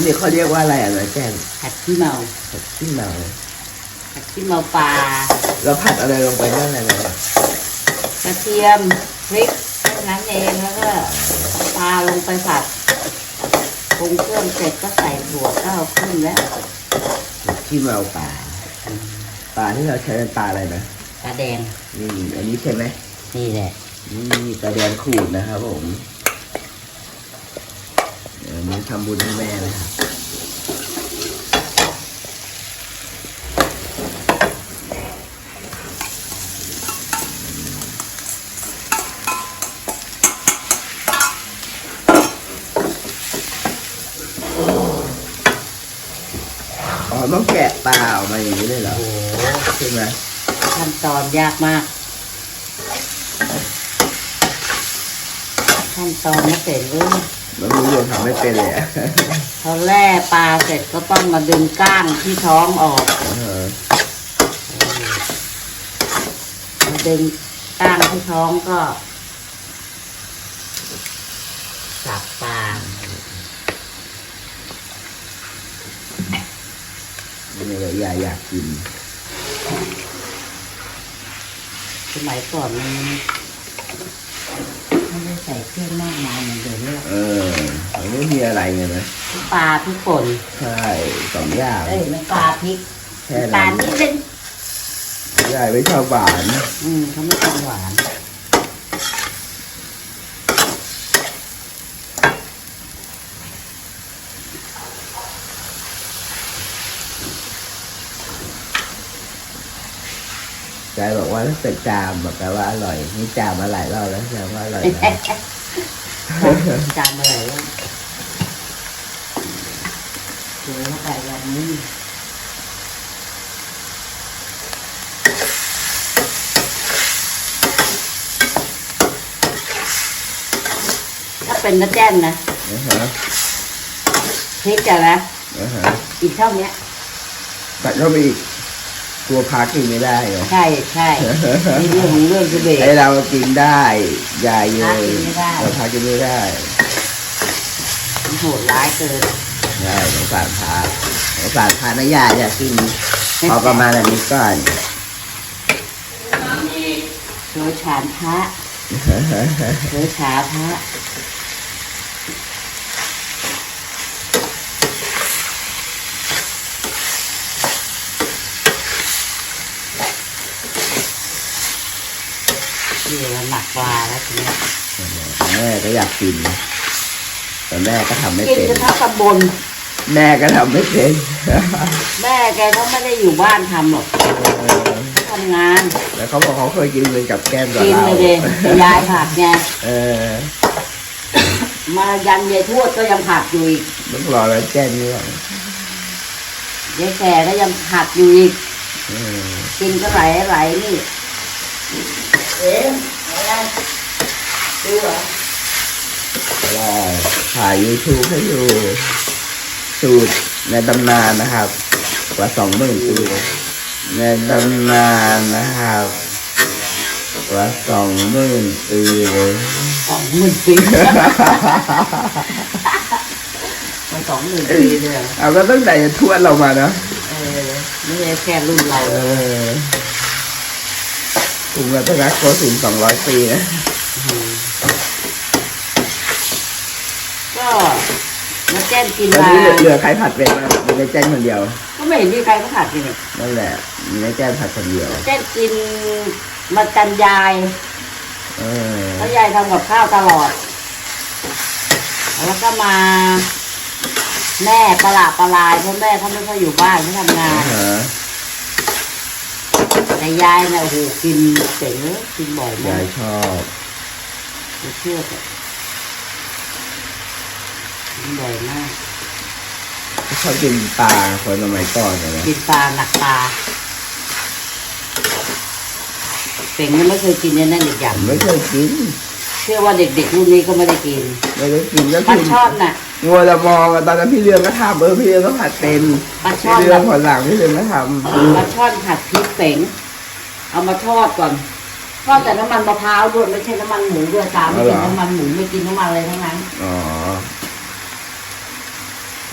อันนี้เขาเรียกว่าอะไรอะนะแจ้งผัดขี้เมาผัดขี้เมาผัดขี้เมาปลาเราผัดอะไรลงไปบ้างอะไรนะกระเทียมพริกแค่นั้นเองแล้วก็เอาปลาลงไปผัดปรุงเครื่องเสร็จก็ใส่ถั่วก็เอาขึ้นแล้วผัดขี้เมาปลาปลาที่เราใช้เป็นปลาอะไรนะปลาแดงนี่อันนี้ใช่ไหมนี่แหละนี่ปลาแดงขูดนะครับผมเดี๋ย วนี้ทำบุญให้แม่นะครับอ๋อต้องแกะปลาออกมาอย่างนี้เลยเหรอโอ้ใช่ไหมขั้นตอนยากมาก ขั้นตอนไม่เสร็จเล ยมันรู้ยังทำไม่เป็นเลยอะพอแล่ปลาเสร็จก็ต้องมาดึงก้างที่ท้องออกเออมาดึงก้างที่ท้องก็สับปลานี่เลยยายอยากกิน สมัยก่อนมันไม่ได้ใส่เครื่องมากมายเหมือนเดี๋ยวนี้หรอก เออมัน ไม่มีอะไรไงนะปลาทุกป่นใช่สองอย่างเอ้ยมันปลาพริกแค่ปลานั้นนิดนึงยายไม่ชอบหวานอืมเขาไม่ต้องหวานยายบอกว่าถ้าเป็นจามแบบแปลว่าอร่อยนี่จามมาหลายรอบแล้วแสดงว่าอร่อยนะ จานอะไรวะ เจอเข้าไปวันนี้ถ้าเป็นน้าแจ้นนะนะฮะพริกอะนะนะฮะอีกเท่าเนี้ยแต่ก็มีอีกกลัวพากินไม่ได้ไงใช่ใช่นี่เรื่องของเรื่องคือเบรกให้เรากินได้ยายเยพากินไม่ได้เราพากินไม่ได้มันโหดร้ายเกิน ใช่สงสารพาสงสารพานะยายอยากกินพอประมาณอันนี้ก่อนโดยฉานพระโดยฉาพระนี่เราหนักปลาแล้วทีนี้แม่ก็อยากกินแต่แม่ก็ทำไม่กินเป็นจะเท่าตำบล แม่ก็ทำไม่เป็นแม่แกก็ไม่ได้อยู่บ้านทำหรอกเขาทำงานแล้วเขาบอกเขาเคยกินเลยกับแก้มกับกินเราเลยเดยายผักไงเออมายันยายทวดก็ยังผักอยู่อีกต้องรอแล้วแก้มนี่ก่อนยายแก่ก็ยังผักอยู่อีกเออกินก็ไหลไหลนี่เอ๊ะอะไรดูเหรอ รอถ่ายยูทูบให้ดู สูตรในตำนานนะครับ กว่าสองหมื่นปีในตำนานนะครับกว่าสองหมื่นปีเลยสองหมื่นปีมันสองหมื่นปีเลยเหรอเอาก็ตั้งแต่ทวดเรามานะเออไม่ใช่แค่รุ่นเราเออกรุงรัตนโกสินทร์สองร้อยปีนะก็ มาแจ้งกินตอนมานี้เหลือเหลือใครผัดเป็นบ้างมีในแจ้งคนเดียว ก็ไม่เห็นมีใครเขาผัดกินเลยนั่นแหละมีในแจ้งผัดคนเดียว แจ้งกินมากันยายเออเพราะยายทำกับข้าวตลอด แล้วก็มา แม่ประหลาดประหลายเพราะแม่เขาไม่ค่อยอยู่บ้านเขาทำงานฮะแต่ยายเนี่ยโอ้โหกินเจ๋งเลยกินบ่อยมายายกชอบ ไม่เชื่อเถอะ กินบ่อยมากชอบกินปลาคนสมัยก่อนเลยนะกินปลาหนักปลาเป่งยังไม่เคยกินเนี่ยนั่นอีกอย่างไม่เคยกิน เชื่อว่าเด็กๆรุ่นนี้ก็ไม่ได้กินไม่ได้กินก็ปลากินช่อนน่ะงัวละมองอะตอนนั้นพี่เรืองก็ทำเออพี่เรืองก็ผัดเป็นปลาช่พี่อนเรืแบองบผลหลังพี่เรืองก็ทปลาช่อนผัดพริกเป๋งเอามาทอดก่อนทอดแต่น้ำมันมะพร้าวด้วยไม่ใช่น้ำมันหมูด้วยตามไม่กินน้ำมันหมูไม่กินน้ำมันอะไรทั้งนั้นำอ๋อ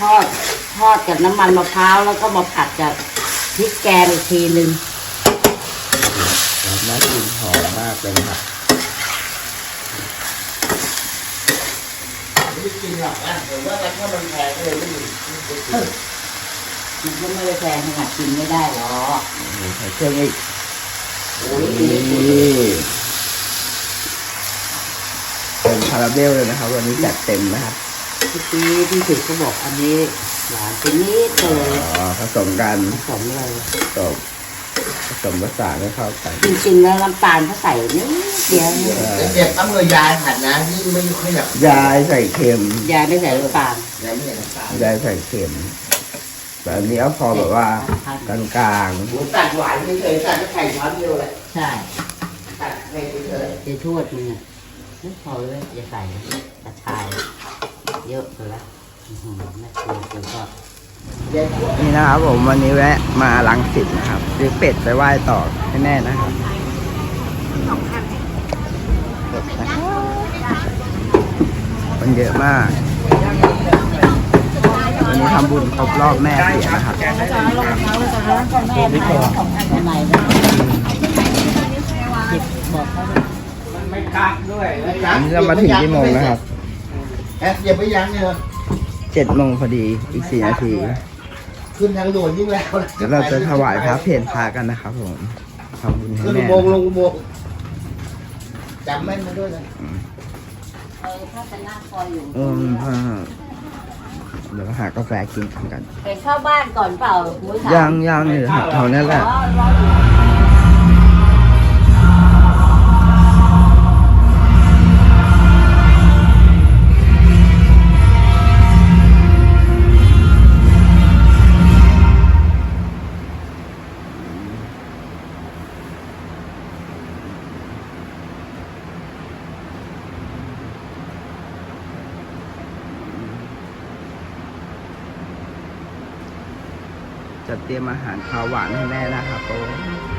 ทอดทอดกับน้ำมันมะพร้าวแล้วก็มาผัดกับพริกแกงอีกทีหนึ่งน่ากินหอมมากเลยนะครับไม่กินหรอกนะแต่ว่าถ้ามันแพงก็เลยไม่มีมันก็ไม่ได้แพงขนาดกินไม่ได้หรอกนี่ใส่เครื่องอีกโอ้ยนี่เป็นคาราเบลเลยนะครับ วันนี้จัดเต็มนะครับ เมื่อกี้พี่ถึกก็บอกอันนี้หวานไปนิดเลยอ๋อผสมกันผสมเลยผสมผสมผสานให้เข้ากันจริงๆแล้วน้ำตาลเขาใส่นิดเดียวเด็กต้องเลยยายผัดนะนี่ไม่ค่อยอยากยายใส่เค็มยายไม่ใส่น้ำตาลยายไม่อยากน้ำตาลยายใส่เค็มแต่อันนี้เอาพอแบบว่ากลางหมูตัดหวานเฉยๆตัดไข่ช้อนเดียวแหละใช่ตัดไข่เฉยจะทวดมึงอะไม่พอเลยอย่าใส่กระชาย เยอะไปแล้วอื้อหือแม่ครัวกูก็ๆยายพวกๆนี่นะครับผมวันนี้แวะมาลังสิตนะครับซื้อเป็ดไปไหว้ต่อให้แน่นะครับเป็ดนะครับมันเยอะมากวันนี้ทำบุญครบรอบแม่เสียนะครับแม่แม่ทำไมนะหยิบบอกเขาเลยไม่กักด้วยไม่กัอักนนี้เรามาถึงกี่โมงนะครับ แอบอย่าไปยั้งเลยเหรอเจ็ดโมงพอดีอีกสี่นาที ขึ้นทางด่วนยิ่งแล้วเดี๋ยวเราจะถวายพระเพลพระกันนะครับผมทำบุญให้ขึ้นอุแม่โมงค์ลงอุโมงค์จำแม่นมาด้วยนะเออถ้าจะนั่งคอยอยู่อืมอ่าเดี๋ยวหากาแฟกินกัน ไปเข้าบ้านก่อนเปล่าหมูสามยังยังอยู่แถวนั้นแหละ อ๋อรออยู่ จะเตรียมอาหารข้าวหวานให้แม่นะครับผม